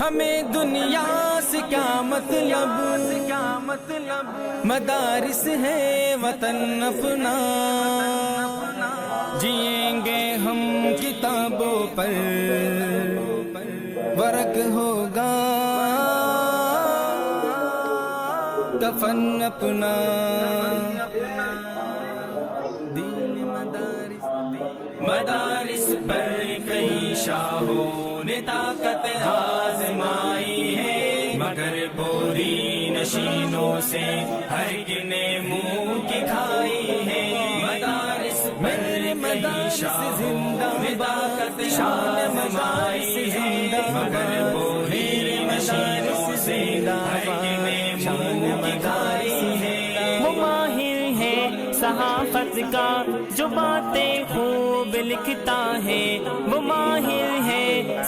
ہمیں دنیا سے کیا مطلب کیا مطلب مدارس ہے وطن اپنا پنا گے ہم کتابوں پر ورق ہوگا کفن اپنا دین مدارس مدارس پر کئی شاہوں طاقت آزمائی ہے مگر بوری نشینوں سے ہر نے منہ کی کھائی ہے بدر بری شاہ زندہ آزمائی ہے مگر بوری نشینوں سے دعوی میں شانگائی ہے ماہر ہے صحافت کا جو باتیں خوب لکھتا ہے وہ ماہر ہے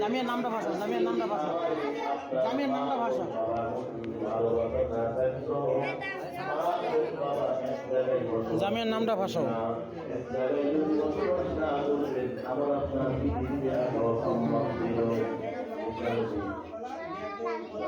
জামিয়ার নামটা ভাষা জামিয়ার নামটা ভাষা জামিয়ার নামটা ভাষা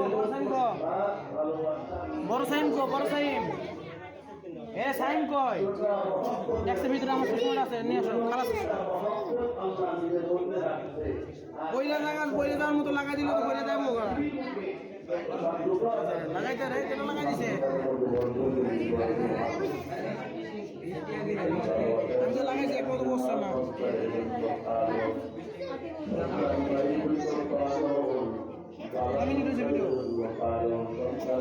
বড় সাইম কো বড় সাইম এ সাইম কই দেখছে ভিতরে আমার সুষমা আছে নিয়ে আসো খালাস বইলা লাগাস বইলা দেওয়ার মতো লাগাই দিল তো বইলা দেবো আচ্ছা, লাগাইতে রে কেন লাগাই দিছে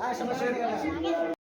哎，什么学历？